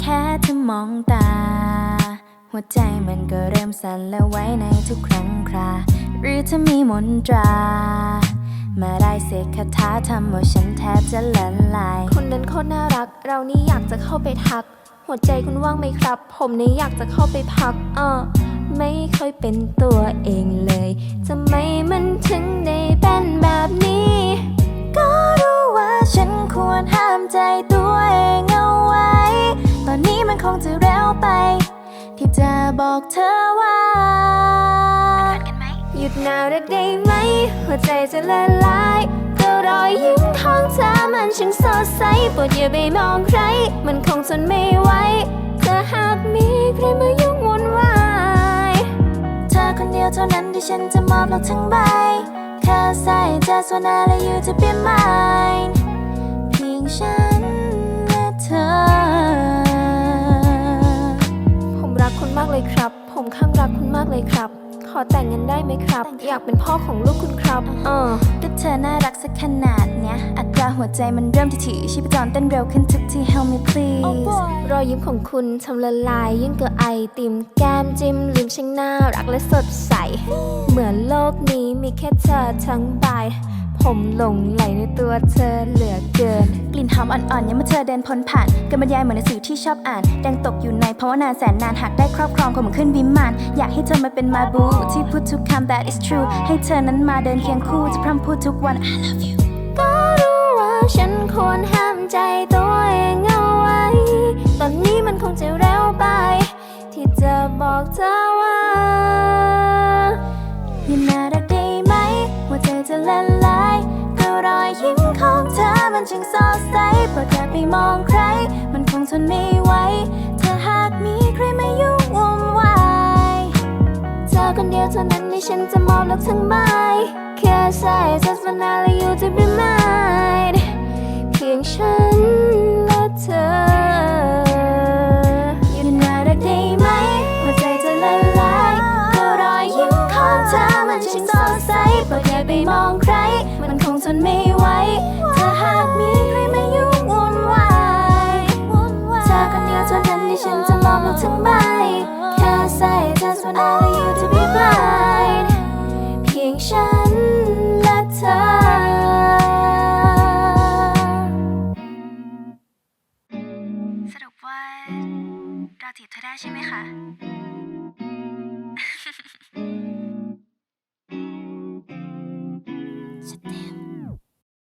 แค่เธอมองตา หัวใจมันก็เริ่มสั่นและไว้ในทุกครั้งครา หรือถ้ามีมนตรา มาได้เสกคาถาทำเอาฉันแทบจะละลาย คนนั้นโคตรน่ารัก เรานี่อยากจะเข้าไปทัก หัวใจคุณว่างไหมครับ ผมนี่อยากจะเข้าไปพักเออไม่ค่อยเป็นตัวเองเลยทำไมมันถึงได้เป็นแบบนี้ จะเร็วไป ที่จะบอกเธอว่าหยุดหนารักได้ไหม หัวใจจะละลายก็รอยยิ้มของเธอมันช่างสดใสโปรดอย่าไปมองใคร มันคงทนไม่ไหวถ้าหากมีใครมายุ่งวุ่นวายเธอคนเดียวเท่านั้นที่ฉันจะมอบโลกทั้งใบ Cause I just wanna let you to be mine รักคุณมากเลยครับ ผมข้างรักคุณมากเลยครับ ขอแต่งงานได้ไหมครับ อยากเป็นพ่อของลูกคุณครับเออก็เธอน่ารักสักขนาดเนี้ย อัตราหัวใจมันเริ่มที่ถี่ชีพจรเต้นเร็วขึ้นทุกที Help me please รอยยิ้มของคุณทำละลายยิ่งกว่าไอติมแก้มจิ้มลิ้มช่างน่ารักและสดใส เหมือนโลกนี้มีแค่เธอทั้งใบ ผมหลงไหลในตัวเธอเหลือเกิน กลิ่นหอมอ่อนๆยังเมื่อเธอเดินพ้นผ่านการบรรยายเหมือนหนังสือที่ชอบอ่านดังตกอยู่ในภาวนานแสนนานหากได้ครอบครองคงเหมือนขึ้นวิมานอยากให้เธอมาเป็นมาบู ที่พูดทุกคำ that is true ให้เธอนั้นมาเดินเคียงคู่จะพร่ำพูดทุกวัน I love you ก็รู้ว่าฉันควรห้ามใจตัวเองเอาไว้ ตอนนี้มันคงจะเร็วไป ที่จะบอกเธอว่าอย่าน่ารักได้ มันช่างสดใสเพรดอย่ไปมองใคร มันคงทนไม่ไหวถ้าหากมีใครมายุ่งวุ่นวายเธอคนเดียวเท่านั้นที่ฉันจะมอบรักทั้งใบ Cause I just wanna let you to be mine เพียงฉัน โลกทั้งใบ Cause I just what I want you to be blind เพียงฉันและเธอ สรุปว่าเราจีบเธอได้ใช่ไหมคะ